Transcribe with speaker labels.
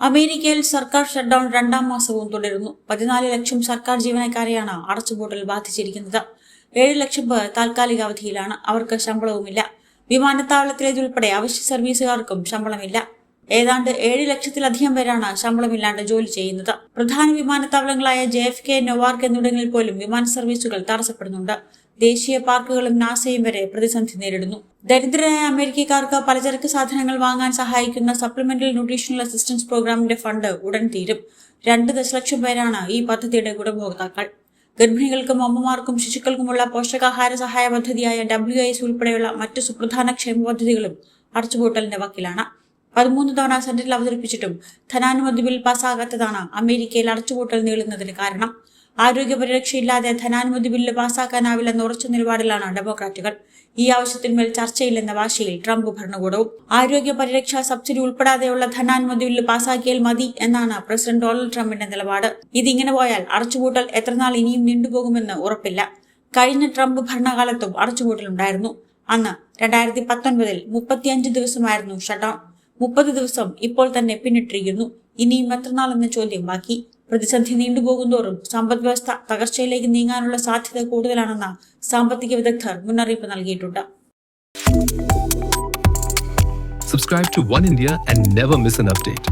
Speaker 1: അമേരിക്കയിൽ സർക്കാർ ഷട്ട്ഡൌൺ രണ്ടാം മാസവും തുടരുന്നു. പതിനാല് ലക്ഷം സർക്കാർ ജീവനക്കാരെയാണ് അടച്ചുപൂട്ടൽ ബാധിച്ചിരിക്കുന്നത്. ഏഴ് ലക്ഷം പേർ താൽക്കാലിക അവധിയിലാണ്. അവർക്ക് ശമ്പളവുമില്ല. വിമാനത്താവളത്തിലേതുൾപ്പെടെ അവശ്യ സർവീസുകാർക്കും ശമ്പളമില്ല. ഏതാണ്ട് ഏഴ് ലക്ഷത്തിലധികം പേരാണ് ശമ്പളമില്ലാണ്ട് ജോലി ചെയ്യുന്നത്. പ്രധാന വിമാനത്താവളങ്ങളായ ജെ എഫ് കെ നൊവാർക്ക് എന്നിവിടങ്ങളിൽ പോലും വിമാന സർവീസുകൾ തടസ്സപ്പെടുന്നുണ്ട്. ദേശീയ പാർക്കുകളും നാസയും വരെ പ്രതിസന്ധി നേരിടുന്നു. ദരിദ്രരായ അമേരിക്കക്കാർക്ക് പലചരക്ക് സാധനങ്ങൾ വാങ്ങാൻ സഹായിക്കുന്ന സപ്ലിമെന്റൽ ന്യൂട്രീഷണൽ അസിസ്റ്റൻസ് പ്രോഗ്രാമിന്റെ ഫണ്ട് ഉടൻ തീരും. രണ്ട് ദശലക്ഷം പേരാണ് ഈ പദ്ധതിയുടെ ഗുണഭോക്താക്കൾ. ഗർഭിണികൾക്കും അമ്മമാർക്കും ശിശുക്കൾക്കുമുള്ള പോഷകാഹാര സഹായ പദ്ധതിയായ ഡബ്ല്യു ഐസ് ഉൾപ്പെടെയുള്ള മറ്റ് സുപ്രധാന ക്ഷേമ പദ്ധതികളും അടച്ചുപൂട്ടലിന്റെ വക്കിലാണ്. പതിമൂന്ന് തവണ സെന്ററിൽ അവതരിപ്പിച്ചിട്ടും ധനാനുമതി ബിൽ പാസ്സാകാത്തതാണ് അമേരിക്കയിൽ അടച്ചുപൂട്ടൽ നീളുന്നതിന് കാരണം. ആരോഗ്യ പരിരക്ഷയില്ലാതെ ധനാനുമതി ബില്ല് പാസ്സാക്കാനാവില്ലെന്ന ഉറച്ച നിലപാടിലാണ് ഡെമോക്രാറ്റുകൾ. ഈ ആവശ്യത്തിന്മേൽ ചർച്ചയില്ലെന്ന വാശിയിൽ ട്രംപ് ഭരണകൂടവും. ആരോഗ്യ പരിരക്ഷാ സബ്സിഡി ഉൾപ്പെടാതെയുള്ള ധനാനുമതി ബില്ല് പാസ്സാക്കിയാൽ മതി എന്നാണ് പ്രസിഡന്റ് ഡൊണാൾഡ് ട്രംപിന്റെ നിലപാട്. ഇതിങ്ങനെ പോയാൽ അടച്ചുപൂട്ടൽ എത്രനാൾ ഇനിയും നീണ്ടുപോകുമെന്ന് ഉറപ്പില്ല. കഴിഞ്ഞ ട്രംപ് ഭരണകാലത്തും അടച്ചുപൂട്ടലുണ്ടായിരുന്നു. അന്ന് രണ്ടായിരത്തി പത്തൊൻപതിൽ മുപ്പത്തിയഞ്ച് ദിവസമായിരുന്നു ഷട്ട്ഡൌൺ. മുപ്പത് ദിവസം ഇപ്പോൾ തന്നെ പിന്നിട്ടിരിക്കുന്നു. ഇനിയും എത്രനാൾ എന്ന ചോദ്യം ബാക്കി. പ്രതിസന്ധി നീണ്ടുപോകുന്തോറും സമ്പദ് വ്യവസ്ഥ തകർച്ചയിലേക്ക് നീങ്ങാനുള്ള സാധ്യത കൂടുതലാണെന്ന സാമ്പത്തിക വിദഗ്ധർ മുന്നറിയിപ്പ് നൽകിയിട്ടുണ്ട്.
Speaker 2: Subscribe to One India and never miss an update.